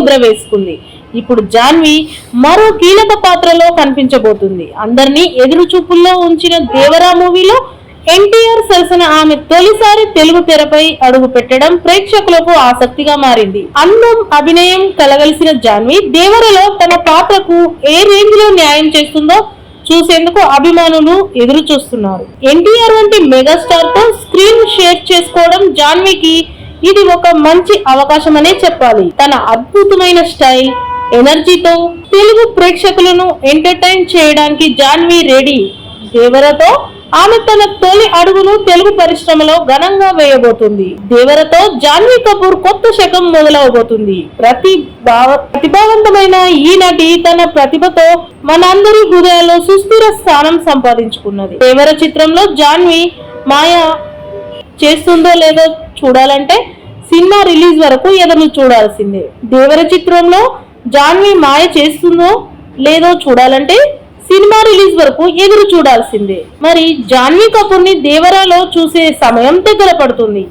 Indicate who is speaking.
Speaker 1: ముద్ర వేసుకుంది. ఇప్పుడు జాన్వి మరో కీలక పాత్రలో కనిపించబోతుంది. అందరినీ ఎదురు చూపుల్లో ఉంచిన దేవరా మూవీలో ఎన్టీఆర్ సరసన ఆమె తొలిసారి తెలుగు తెరపై అడుగు పెట్టడం ప్రేక్షకులకు ఆసక్తిగా మారింది. అందం అభినయం కలగలిసిన జాన్వి దేవరలో తన పాత్రకు ఏ రేంజ్లో న్యాయం చేస్తుందో చూసేందుకు అభిమానులు ఎదురు చూస్తున్నారు ఎన్టీఆర్ వంటి మెగాస్టార్తో స్క్రీన్ షేర్ చేసుకోవడం జాన్వీకి ఇది ఒక మంచి అవకాశమనే చెప్పాలి. తన అద్భుతమైన స్టైల్ ఎనర్జీతో తెలుగు ప్రేక్షకులను ఎంటర్టైన్ చేయడానికి జాన్వీ రెడీ దేవరతో ఆమె తన తొలి అడుగును తెలుగు పరిశ్రమలో ఘనంగా వేయబోతుంది. దేవరతో జాన్వీ కపూర్ కొత్త శకం మొదలవబోతుంది. ప్రతి భావ- ప్రతిభావంతమైన ఈ నటి తన ప్రతిభతో మనందరి హృదయాల్లో సుస్థిర స్థానం సంపాదించుకున్నది. దేవర చిత్రంలో జాన్వీ మాయా చేస్తుందో లేదో చూడాలంటే సినిమా రిలీజ్ వరకు ఎదురు చూడాల్సిందే. దేవర చిత్రంలో జాన్వి మాయ చేస్తుందో లేదో చూడాలంటే సినిమా రిలీజ్ వరకు ఎదురు చూడాల్సిందే. మరి జాన్వీ కపూర్ని దేవరాలో చూసే సమయం దగ్గర పడుతుంది.